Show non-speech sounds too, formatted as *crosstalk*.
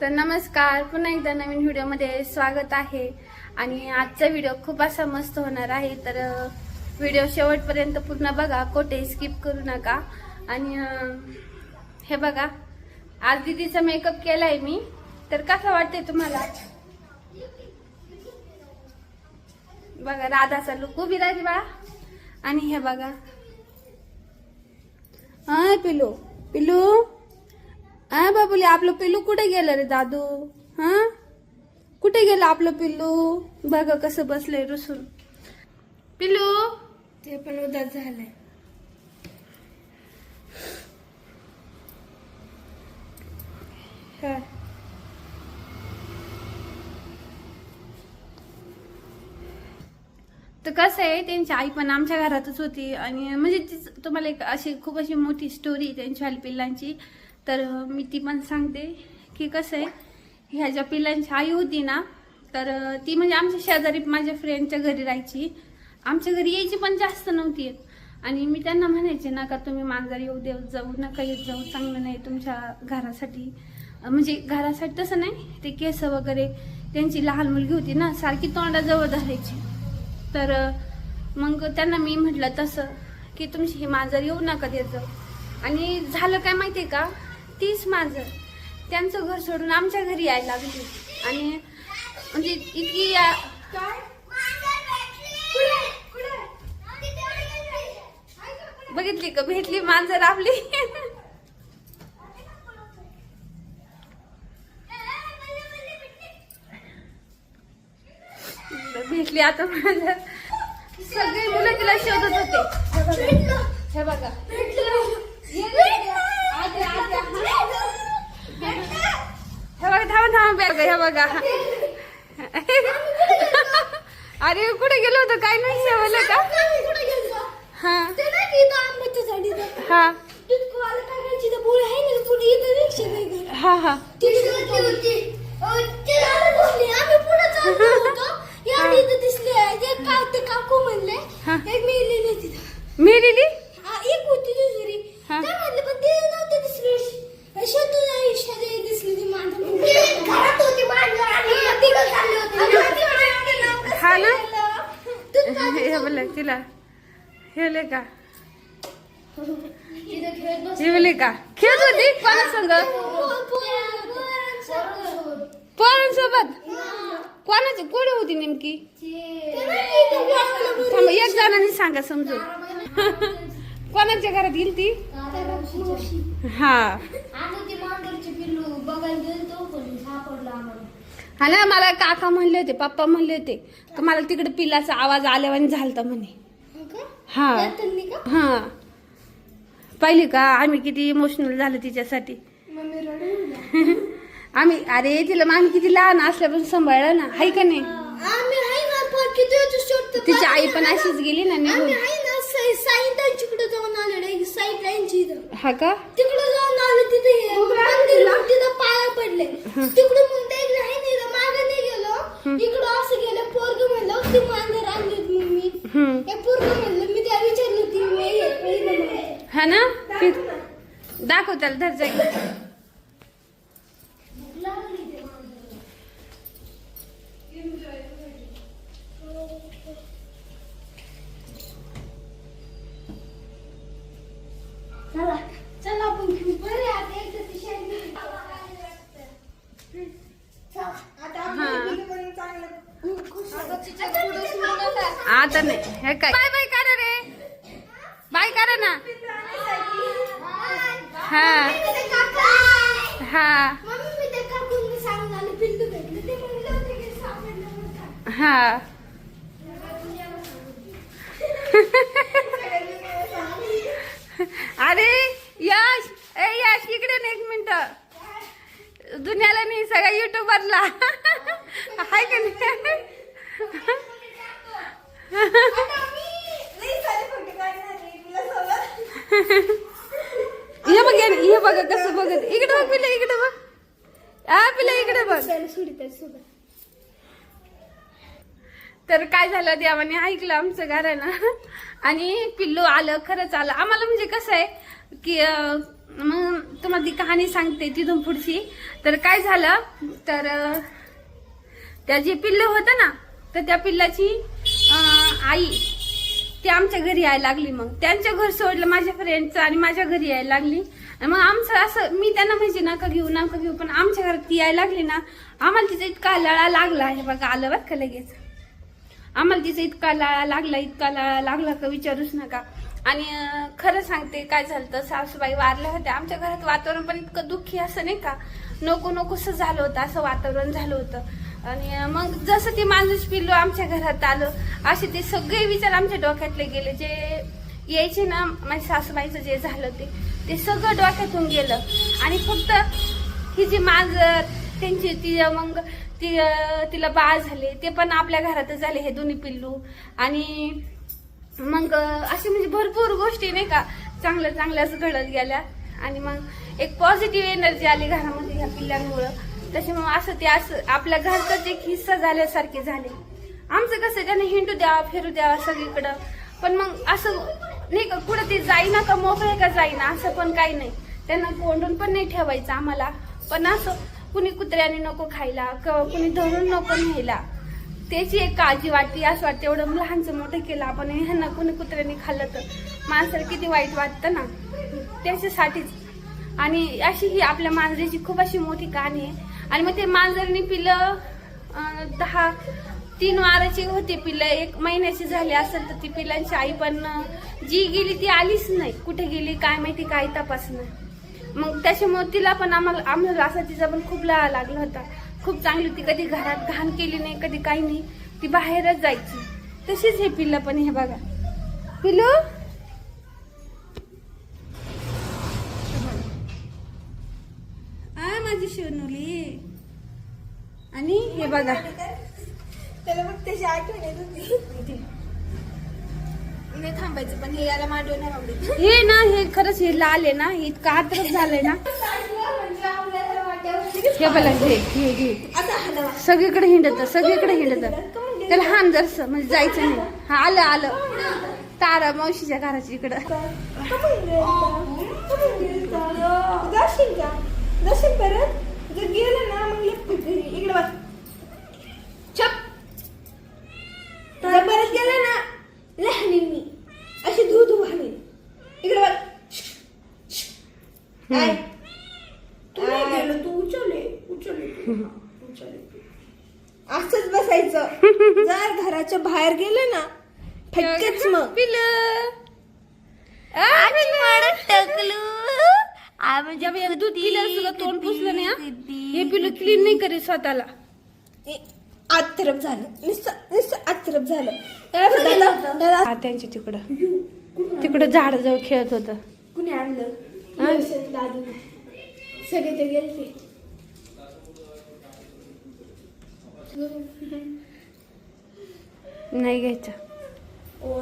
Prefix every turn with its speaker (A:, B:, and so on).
A: तर नमस्कार पुन्हा एकदा नवीन व्हिडिओमध्ये स्वागत आहे. आणि आजचा व्हिडिओ खूप असा मस्त होणार आहे तर व्हिडिओ शेवटपर्यंत पूर्ण बघा कोठे स्किप करू नका. आणि हे बघा आज दिदीचा मेकअप केलाय मी. तर कसा वाटते तुम्हाला? बघा राधाचा लुक उभी राहिली बाळा आणि हे बघा. हा पिलू पिलू हा बाबुले आपलं पिल्लू कुठे गेलं रे दादू? हा? कुठे गेलं आपलं पिल्लू? बघा कसं बसलंय रुसून. पिल्लू? ते पण उदास झालंय. हा. तर कसं आहे त्यांची आई पण आमच्या घरातच होती. आणि म्हणजे तुम्हाला एक अशी खूप अशी मोठी स्टोरी त्यांच्या पिल्लांची. तर मी ती पण सांगते की कसं आहे ह्या ज्या पिलांची आई होती ना तर ती म्हणजे आमच्या शेजारी माझ्या फ्रेंडच्या घरी राहायची. आमच्या घरी यायची पण जास्त नव्हती. येत आणि मी त्यांना म्हणायचे ना का तुम्ही मांजर येऊ देऊ जाऊ नका येत जाऊ चांगलं नाही तुमच्या घरासाठी. म्हणजे घरासाठी तसं नाही ते केस वगैरे त्यांची लहान मुलगी होती ना सारखी तोंडाजवळ धरायची. तर मग त्यांना मी म्हटलं तसं की तुमची हे मांजर येऊ नका देत जाऊ. आणि झालं काय माहिती आहे का तीच मांजर त्यांचं घर सोडून आमच्या घरी यायला लागली आणि म्हणजे इतकी या- बघितली का? भेटली मांजर आपली भेटली आता मांजर सगळी मुलं तिला शोधत होते. हे बघा आते, आते, हा. हे बघा थांबा थांबा बॅग हे बघा. अरे कुठे गेलो होतो? काय नाही जेवलं का? हा. हा. हा हा. हा.
B: एक हा, होती दुसरी. पण ते नव्हते दिसली शेतूच्या इशारे दिसली ती मांजर घरात होती मांजर आणि तिकडे चालले होते
A: हा ना? हे बोल तिला हेले का हे बोले का? खेळत होती? कोणा संग पोरांसोबत? कोणाची? कोण होती नेमकी? थांबा एक जणांनी सांगा समजून. कोणाच्या घरात गेली ती? हा. हा ना मला काका म्हणले होते पप्पा म्हणले होते का मला तिकडे पिल्लाचा आवाज आल्यावानी झालता म्हणे.
B: हो?
A: हा हा. पाहिली का? आम्ही किती इमोशनल झालं तिच्यासाठी. *laughs* आम्ही अरे तिला आम्ही किती लहान असल्यापासून सांभाळलं ना हाय का नाही? तिची आई पण अशीच गेली ना निघून. हा का?
B: तिकडे जाऊन आले तिथं. पाया पडले. तिकडे मग ते नाही नाही मागे नाही गेलो इकडं असं गेलं पोरग म्हणलं ती मांजर आणली मम्मी. हे पोरग म्हणलं मी त्या विचारलं ती मी.
A: हा ना? दाखव त्याला धर जाईल
B: चला आपण घेऊ बरे आता एकदा ती शाळेत चला आता
A: हा.
B: आपण पण चांगलं खुश आता
A: आता नाही हे काय बाय बाय करा रे बाय करा ना हा हा
B: मम्मी मी ते काकूंनी सांगून आले पिल्लू भेटले ते म्हणले होते की सापडलं
A: हा. अरे यश. ए यश इकडे ना एक मिनिट. दुनियाला नाही सगळ्या युट्यूबरला हाय का नाही? हे बघ हे- हे बघ कसं बघत इकडे बघ पिल्या इकडे बघ. हा पिल्या इकडे बघ. तर काय झालं देवाने ऐकलं आमचं घरानं आणि पिल्लू आलं खरंच आलं. आम्हाला म्हणजे कसं आहे की मग तुम्हाला ती कहाणी सांगते तिथून पुढची. तर काय झालं तर त्या जे पिल्ल होतं ना तर त्या पिल्लाची आई ती आमच्या घरी यायला लागली मग. त्यांच्या घर सोडलं माझ्या फ्रेंडचं आणि माझ्या घरी यायला लागली. आणि मग आमचं असं मी त्यांना म्हणजे नका घेऊ नका घेऊ. पण आमच्या घरात ती यायला लागली ना आम्हाला तिचा इतका लळा लागला. हे बघा आलं बरं का लगेच. आम्हाला तिचा इतका लाळा लागला इतका लाळा लागला का विचारूच नका. आणि खरं सांगते काय झालं तर सासूबाई वारल्या होत्या. आमच्या घरात वातावरण पण इतकं दुःखी असं नाही का? नको नकोसं झालं होतं असं वातावरण झालं होतं. आणि मग जसं ते माणूस पिल्लू आमच्या घरात आलं असे ते सगळे विचार आमच्या डोक्यातले गेले. जे यायचे ना माझ्या सासूबाईचं जे झालं ते ते सगळं डोक्यातून गेलं. आणि फक्त ही जी मांजर त्यांची ती मग ती तिला बाळ झाले ते पण आपल्या घरातच झाले हे दोन्ही पिल्लू. आणि मग असे म्हणजे भरपूर गोष्टी नाही का चांगल्या चांगल्याच घडत गेल्या. आणि मग एक पॉझिटिव्ह एनर्जी आली घरामध्ये ह्या पिल्लांमुळं. त्याच्यामुळे असं ते असं आपल्या घरचाच एक हिस्सा झाल्यासारखे झाले. आमचं कसं त्याने हिंडू द्यावा फिरू द्यावा सगळीकडं. पण मग असं नाही का कुठं ते जाईना का मोकळे का जाईना असं पण काही नाही. त्यांना कोंडून पण नाही ठेवायचं आम्हाला. पण असं कुणी कुत्र्याने नको खायला क- कुणी धरून नको न्यायला. त्याची एक काळजी वाटते असं वाटतं एवढं लहानचं मोठं केलं आपण ह्यांना कुणी कुत्र्याने खाल्लं तर. माणसाला किती वाईट वाटतं ना. त्याच्यासाठीच. आणि अशी ही आपल्या मांजरीची खूप अशी मोठी कहाणी आहे. आणि मग ते मांजरनी पिलं दहा तीन वाराची होती पिल्लं एक महिन्याची झाली असेल तर ती पिलांची आई पण जी गेली ती आलीच नाही. कुठे गेली काय माहिती काय तपास नाही. मग त्याच्यामुळे तिला पण आम्हाला आम्हाला असा तिचा पण खूप लळा लागला होता. खूप चांगली होती. कधी घरात घाण केली नाही कधी काही नाही. ती बाहेरच जायची. तशीच हे पिल्लं पण हे बघा. पिल्लू? माझी शिवनुली. आणि हे बघा.
B: त्याला मग त्याची आठवण येत होती. नाही थांबायचं पण हे याला मांडव नाही आवडत.
A: हे ना हे खरंच हे लाल आहे ना हे इतकं आत्रच झालंय ना. हे बघा सगळीकडे हिंडत सगळीकडे हिंडत. त्याला हान जरस म्हणजे जायचं नाही. हा आलं आलं. तारा मावशीच्या घराच्या इकडं.
B: दर्शन परत जर गेलं ना मग इकडे बघ छप. जर परत गेलं ना लहानीन मी. अशी धू धू हाणीन इकडे बघ काय तू नाही गेलो तू उचलले. असंच बसायचं. जर घराच्या बाहेर गेलं ना फटकेच मग.
A: पिलं. म्हणजे दूध सुद्धा तोंड पुसलं नाही हा? हे पिलू क्लीन नाही करीत स्वतःला.
B: आत्रप झालं. नुसतं नुसतं आत्रप झालं. त्याला
A: हा त्यांच्या तिकडं. तिकडं झाड जवळ खेळत होत.
B: कुणी आणलं?
A: हा?
B: सगळे ते
A: नाही घ्यायचं.
B: ओ